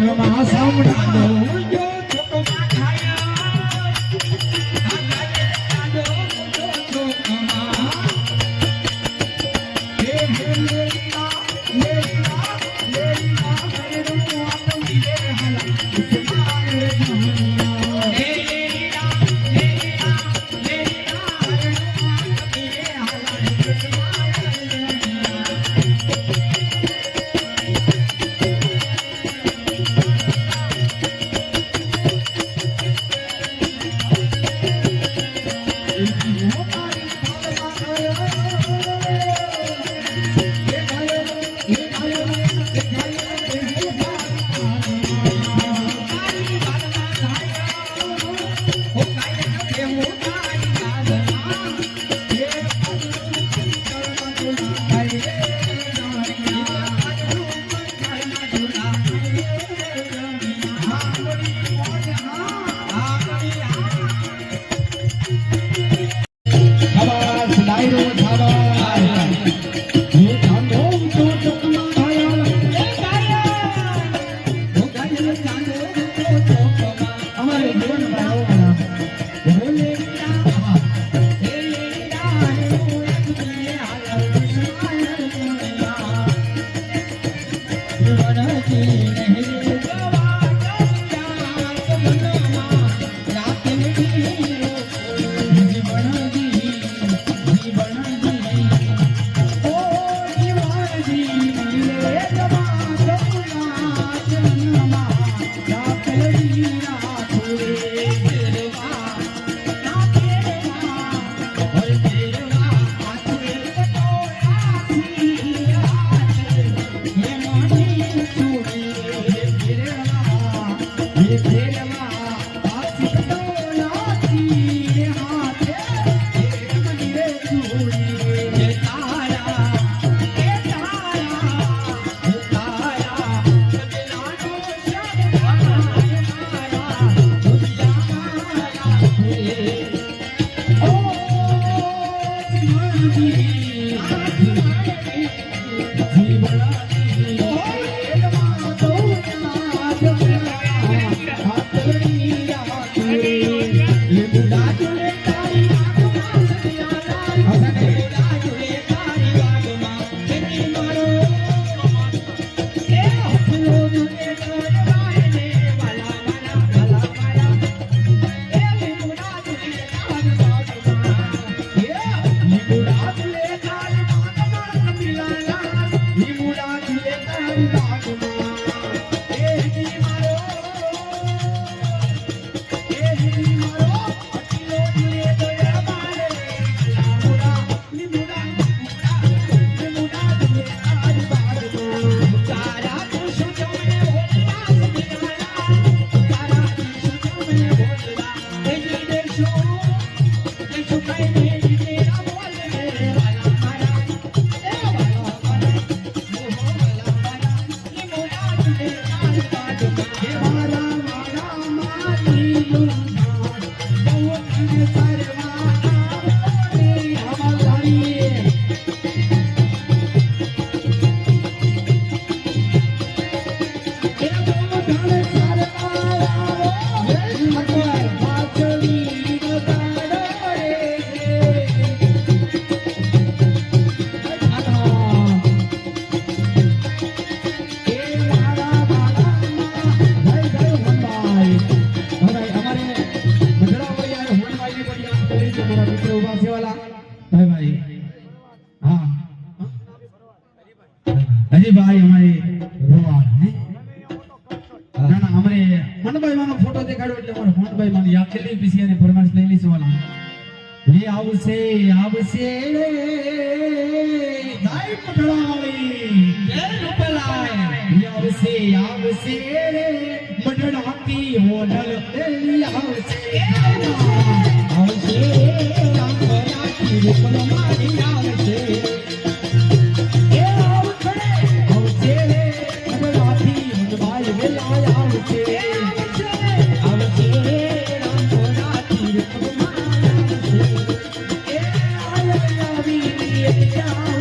Come on. मनोती नहीं વાળો વાલા ભાઈ ભાઈ. હા. હજી ભાઈ અમારી ફોટો દેખાડો એટલે અમારે માની યાદ કેટલી પીસી અને ફરમાશ લઈ લઈશું વાલા આવશે આવશે રે દાઈ આવશે આવશે ગઢડાતી હોનલ દેવી આવશે આવશે રામરાતી રૂપલ મારી આવશે Yeah.